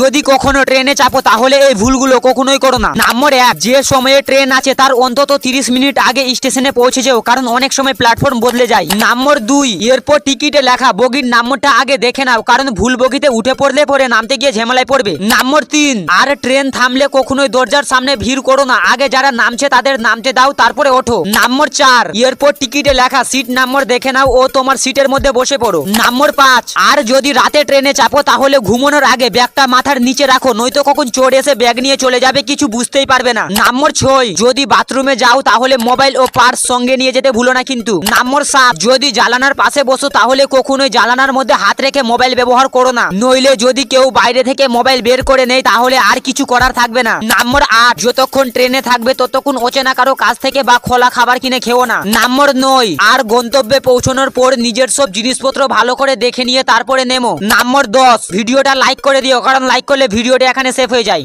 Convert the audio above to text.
যদি কখনো ট্রেনে চাপো, তাহলে এই ভুলগুলো কখনোই করো না। নাম্বার এক, যে সময়ে ট্রেন আছে, তার অন্তত তিরিশ মিনিট আগে স্টেশনে পৌঁছে যাও, কারণ অনেক সময় প্ল্যাটফর্ম বদলে যায়। নাম্বার দুই, এরপর টিকিটে লেখা, বগির নাম্বারটা আগে দেখে নাও, কারণ ভুল বগিতে উঠে পড়লে পরে নামতে গিয়ে ঝামেলায় পড়বে। নাম্বার তিন, আর ট্রেন থামলে কখনোই দরজার সামনে ভিড় করো না, আগে যারা নামছে তাদের নামতে দাও, তারপরে ওঠো। নাম্বার চার, এরপর টিকিটে লেখা, সিট নাম্বার দেখে নাও, ও তোমার সিটের মধ্যে বসে পড়ো। নাম্বার পাঁচ, আর যদি রাতে ট্রেনে চাপো, তাহলে ঘুমানোর আগে ব্যাগটা মাথার নিচে রাখো, নয়তো কখন চোর এসে ব্যাগ নিয়ে চলে যাবে, কিছু বুঝতেই পারবে না। নাম্বার ছয়, যদি বাথরুমে যাও তাহলে মোবাইল ও পার্স সঙ্গে নিয়ে যেতে ভুলো না কিন্তু। নাম্বার সাত, যদি জালানার পাশে বসো তাহলে কখনোই জালানার মধ্যে হাত রেখে মোবাইল ব্যবহার করো না। নইলে যদি কেউ বাইরে থেকে মোবাইল বের করে নেয় তাহলে আর কিছু করার থাকবে না। নাম্বার আট, যতক্ষণ ট্রেনে থাকবে ততক্ষণ অচেনা কারও কাছ থেকে বা খোলা খাবার কিনে খেও না। নাম্বার নয়, আর গন্তব্যে পৌঁছানোর পর নিজের সব জিনিসপত্র ভালো করে দেখে নিয়ে তারপরে নেমো। নাম্বার দশ, ভিডিওটা লাইক করে দিও, কারণ লাইক করলে ভিডিওটা এখানে সেভ হয়ে যায়।